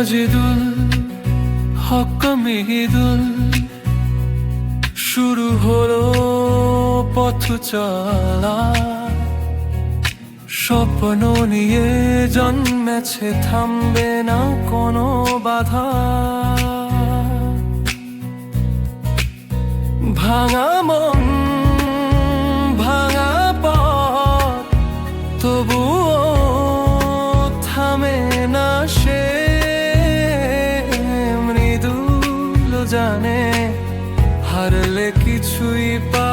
মজিদুল হক মিহিদুল। শুরু হলো পথ চলা। স্বপ্ন নিয়ে জন্মেছে, থামবে না কোনো বাধা। ভাঙা জানে হারলে কিছুই পাওয়া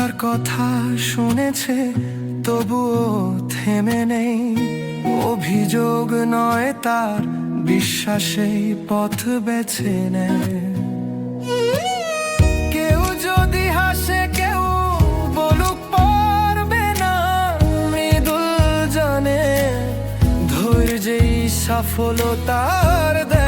হাজার কথা শুনেছে, তবুও থেমে নেই। অভিযোগ নয় তার বিশ্বাসেই পথ বেছে নেয়। কেউ যদি হাসে, কেউ বলুক পারবে না, মৃদুল জানে ধৈর্যেই সফলতার দেখা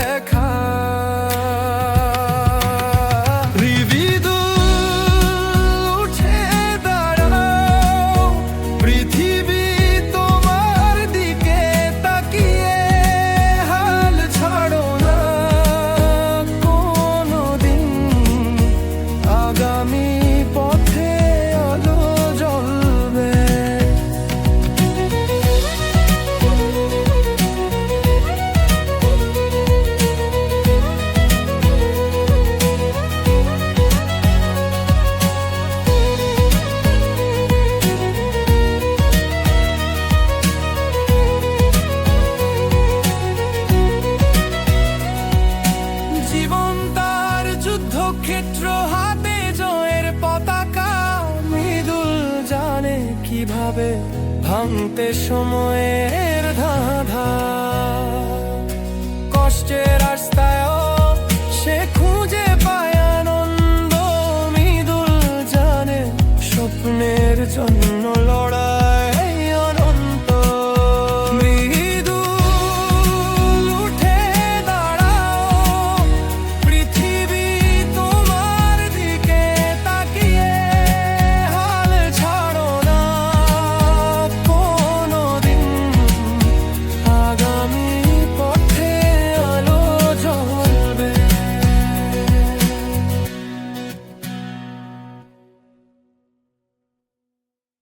কীভাবে ভাঙতে সময়ের